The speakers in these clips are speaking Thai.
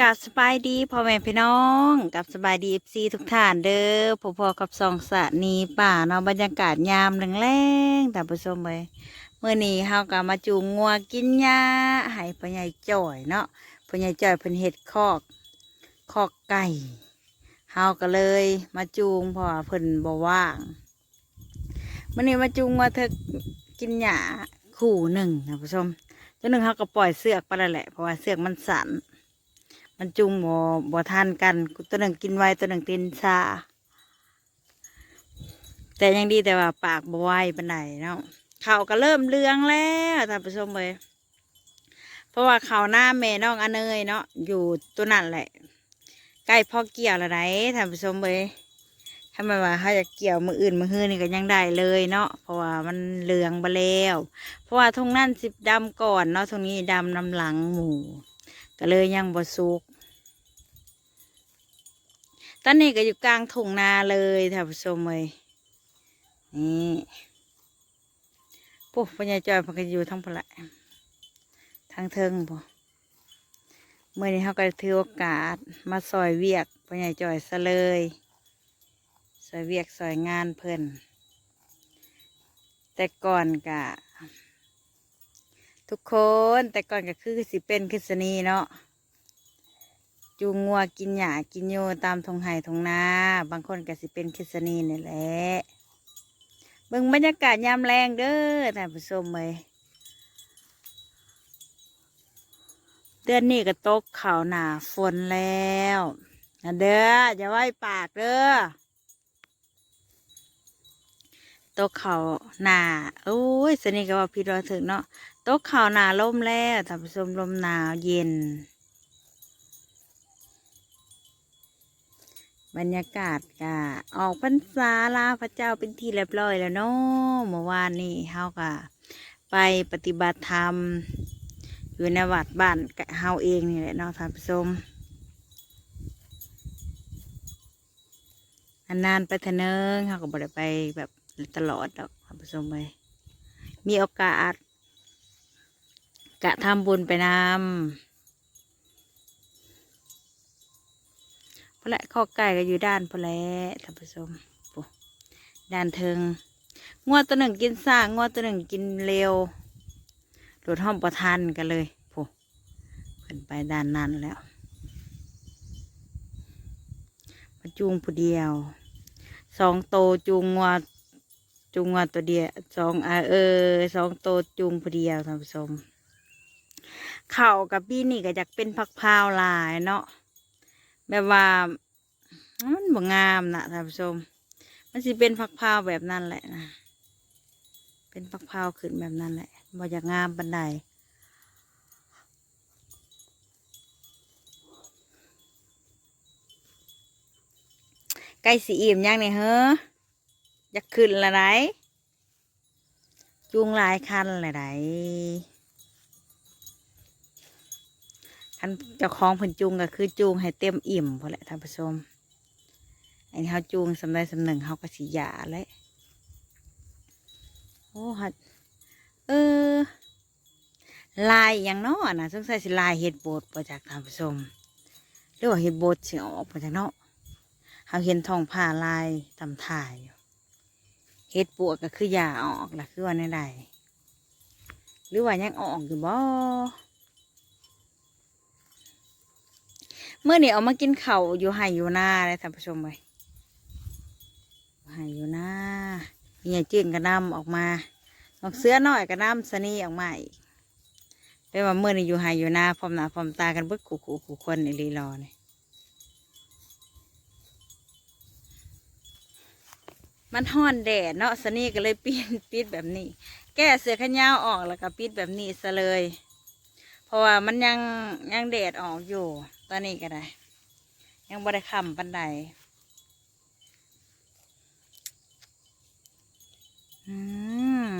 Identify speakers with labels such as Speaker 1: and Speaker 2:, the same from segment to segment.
Speaker 1: กับสบายดีพ่อแม่พี่น้องกับสบายดีเอฟซีทุกท่านเด้อพอๆกับสองสะนีป่าเนาะบรรยากาศยามแรงๆแต่ผู้ชมเลยเมื่อนี้เฮาก็มาจูงงัวกินหญ้าให้พ่อใหญ่จ่อยเนาะพ่อใหญ่จ่อยเพิ่นเฮ็ดคอกคอกไก่เฮาก็เลยมาจูงเพราะว่าเพิ่นบ่ว่างเมื่อนี้มาจูงงัวเธอกินหญ้าคู่หนึ่งนะผู้ชมตัวหนึ่งเฮาก็ปล่อยเสือกไปแล้วแหละเพราะว่าเสือกมันสั่น มันจุงบ่บ่ทานกันตัวหนึ่งกินไวตัวหนึ่งตินชาแต่ยังดีแต่ว่าปากบ่ไวปานใดเนาะเขาก็เริ่มเลืองแล้วท่านผู้ชมเลยเพราะว่าเขาหน้าแม่น้องอเนยเนาะอยู่ตัวนั่นแหละ ใกล้พ่อเกี่ยวแล้วไหนท่านผู้ชมเลยถ้ามันว่าเขาอยากเกี่ยวมืออื่นมือฮื้อนี่ก็ยังได้เลยเนาะเพราะว่ามันเหลืองไปแล้ว เพราะว่าทงนั่นสิบดำก่อนเนาะทงนี้ดำนำหลังหมูก็เลยยังบ่สุก ตอนนี้ก็อยู่กลางทุ่งนาเลยท่านผู้ชมเลยนี่ปุ๊บปัญญาจอยเพนก็อยู่ทั้งพละทั้งเทิงปุ๊เมื่อนี้เขาก็ถือโอกาสมาซอยเวียกปัญญาจอยซะเลยซอยเวียกซอยงานเพิ่นแต่ก่อนกะ ทุกคนแต่ก่อนก็คือสิเป็นคือสนีเนาะ จูงงัวกินหญ้ากินโยตามทงไห่ทงนา บางคนก็สิเป็นคิสนีนี่แหละเบิ่งบรรยากาศยามแรงเด้อท่านผู้ชมเลยเดือนนี้ก็ตกข่าวหนาฝนแล้วนะเด้ออย่าไว้ปากเด้อตกเขาวหนาโอ้ยสนิทกับว่าพี่รอถึงเนาะโต๊ะข่าวหนาล่มแล้วท่านผู้ชมลมหนาวเย็น บรรยากาศกะออกพรรษาลาพระเจ้าเป็นที่เรียบร้อยแล้วเนาะเมื่อวานนี้เฮากะไปปฏิบัติธรรม อยู่ในวัดบ้านเฮาเองนี่แหละเนาะท่านผู้ชมนานไปเถเนิงเฮาก็บ่ได้ไปแบบตลอดดอกท่านผู้ชมเลยมีโอกาสกะทำบุญไปนำ พละข้อไก่ก็อยู่ด้านพล้วท่านผู้ชมด้านเทิงงวดตัวหนึ่งกินซ่างวดตัวหนึ่งกินเร็วหลุดห้องประทันกันเลยปุ๊ขึ้นไปด้านนั้นแล้วมาจูงผู้เดียวสองโตจูงงวดจูงงวดตัวเดียวสองอาเออสองโตจูงผู้เดียวท่านผู้ชมเข่ากับพี่นี่ก็อยากเป็นพักพาวลายเนาะ แบบว่ามันบ่งามนะท่านผู้ชม มันสิเป็นพักพาวแบบนั้นแหละนะเป็นพักพาวขึ้นแบบนั้นแหละบ่อยากงามปันใดใกล้สีอิ่มยังเนี่ยเฮ้ออยากขึ้นละไหนจูงลายคันละไหน คันเจ้าของเพิ่นจูงก็คือจูงให้เต็มอิ่มพอแหละท่านผู้ชมอันนี้เขาจูงสำได้สำหนึ่งเขาก็สียาเลยโอ้ฮัดเออ ลายอย่างนาะนะสงสัยสิลายเห็ดโบดมาจากท่านผู้ชมหรือว่าเห็ดโบดสิออกมาจากเนาะเขาเห็นทองผ้าลายตำถ่ายเห็ดปวกก็คือยาออกล่ะคือว่าในใดหรือว่ายังออกอยู่บ่ เมื่อนี่เอามากินเข่าอยู่ไห่อยู่หน้าเลยท่านผู้ชมเลยไห่อยู่หน้ามีไอ้จื้นกระนำออกมาออกเสื้อหน้อยกระนำสนีออกมาอีกเป็นว่าเมื่อนี่อยู่ไห่อยู่หน้าพร้อมหน้าพร้อมตากันเบิดขู่ขู่ขู่คนในรีรอเนี่ยมันห้อนแดดเนาะสนีก็เลยปิดปิดแบบนี้ แก้เสื้อขนยาวออกแล้วก็ปิดแบบนี้ซะเลย เพราะว่ามันยังยังแดดออกอยู่ ตอนนี้ก็ได้ยังบริคำปันใดอืม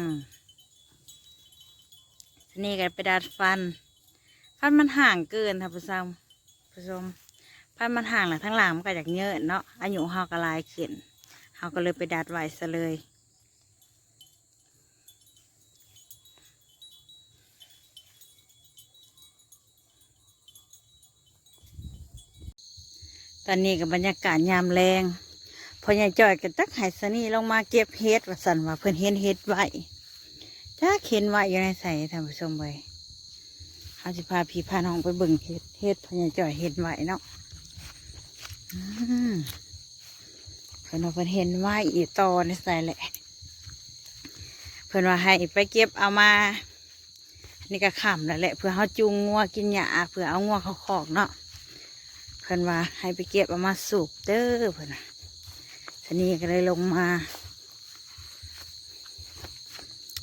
Speaker 1: นี่ก็ไปดัดฟัน ฟันมันห่างเกินท่านผู้ชมผู้ชมฟันมันห่างแหละทั้งหลังมันก็อยากเยอะเนาะอายุเฮาก็ลายขึ้นเฮาก็เลยไปดัดไว้ซะเลย ตอนนี้กับบรรยากาศยามแรงพอยายจ่อยกับตักไหสนีลงมาเก็บเฮ็ดว่าสันว่าเพิ่นเห็นเฮ็ดไว้จ้าเห็นไว้อยู่ในใส่ท่านผู้ชมเลยเขาจะพาพี่พาน้องไปเบิ่งเฮ็ดเฮ็ดพอยายจ่อยเห็นไว้เนาะเพิ่นว่าเพิ่นเห็นไว้อีตอในใส่แหละ เพิ่นว่าให้ไปเก็บเอามานี่ก็ขำแล้วแหละเพื่อเขาจูงงัวกินหญ้าเพื่อเอางัวเขาขอกเนาะ พิ่นว่าให้ไปเก็บเอามาสูบเด้อเพิ่นนะทีนี้ก็เลยลงมา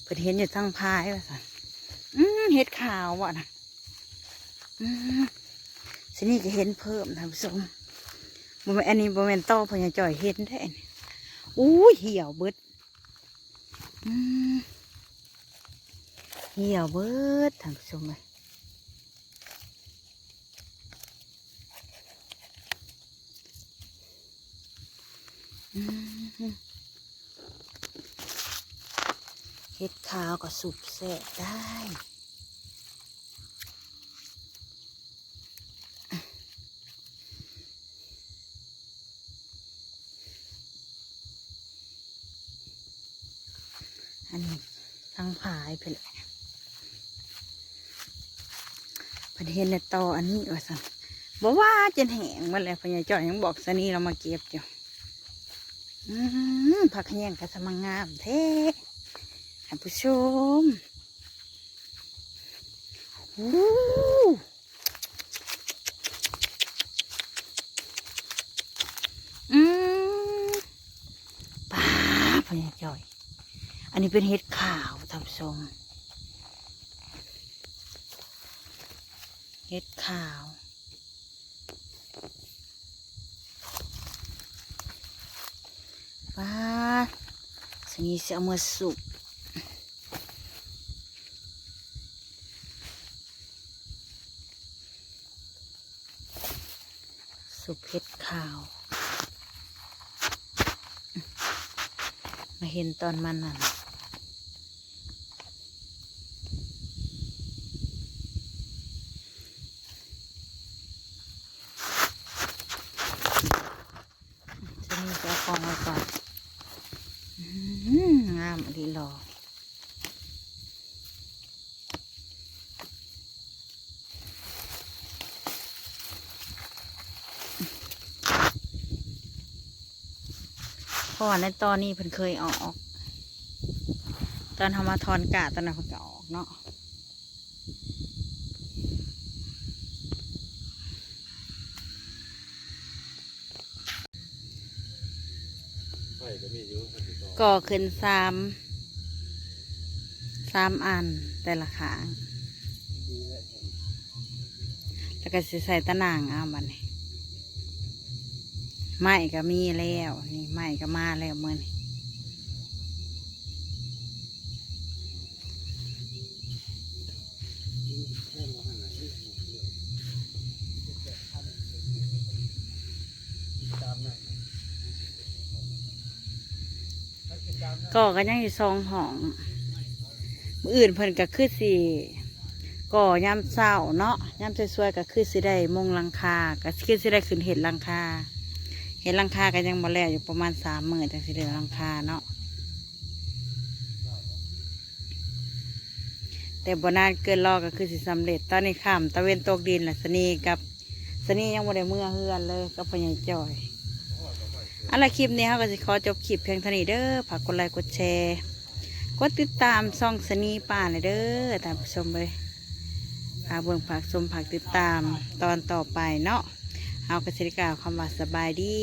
Speaker 1: เพิ่นเห็นอยู่ทั้งพายว่าสันอืมเห็ดขาวว่ะนะอืมทีนี้ก็เห็นเพิ่มท่านผู้ชมบ่แม่นอันนี้บ่แม่นโต้อเพญาจ่อยเห็นได้อู้เหี่ยวเบิดอืมเหี่ยวเบิดท่านผู้ชมเลย เห็ดขาวก็สุบแสบได้อันนี้ทั้งผายไปเลยประเทศในต่ออันนี้ว่าสั่งบอกว่าจนแหงมาแล้วพญาจ่อยยังบอกสนีเรามาเก็บอยู่อืม ผักแห้งกระสมังงามเท่ท่านผู้ชมอู้อืมป้าพญาจ่อย อันนี้เป็นเห็ดขาวท่านผู้ชมเห็ดขาว ป้าสิ่งนี้จะเอามาสุกสุกเห็ดขาว มาเห็นตอนมันนั่น จะมีจะเอากองไว้ก่อนอื้อหืองามดีหรอ เพราะว่าในตอนนี้เพิ่นเคยออก ตอนทำมาทอนกาตอนนั้นเพิ่นก็ออกเนาะ
Speaker 2: ไฟก็มีอยู่ครับพี่ต่อ
Speaker 1: ก่อขึ้นสามสามอันแต่ละขาง แล้วก็สิใส่ตะนางเอาบันนี้ ไม้ก็มีแล้วนี่ไม้ก็มาแล้วเมื่อนี้
Speaker 2: ตามนั่น
Speaker 1: ก่อก็ยังอยู่ซองห้องอื่นเพิ่นก็คือสิก่อยามเศร้าเนาะยามสวยๆก็คือสิได้มงลังคาก็คือสิได้ขึ้นเห็ดลังคา ห็ดหลังคาก็ยังบ่แล้วอยู่ประมาณสามหมื่นจังสิได้หลังคาเนาะแต่บนานเกินรอก็คือสิสำเร็จ ตอนนี้ข้ามตะเวนตกดินหละสนีกับสนียังบ่ได้เมื่อเฮือนเลยกับพญายจ่อยอะไรคลิปนี้เขาก็สิขอจบคลิปเพียงเท่านี้เด้อฝากกดไลค์กดแชร์กดติดตามช่องสนีป่าเลยเด้อท่านผู้ชมเลยฝากเบิ่งฝากชมฝากติดตามตอนต่อไปเนาะ เอากระสิกล่าวคำว่าสบายดี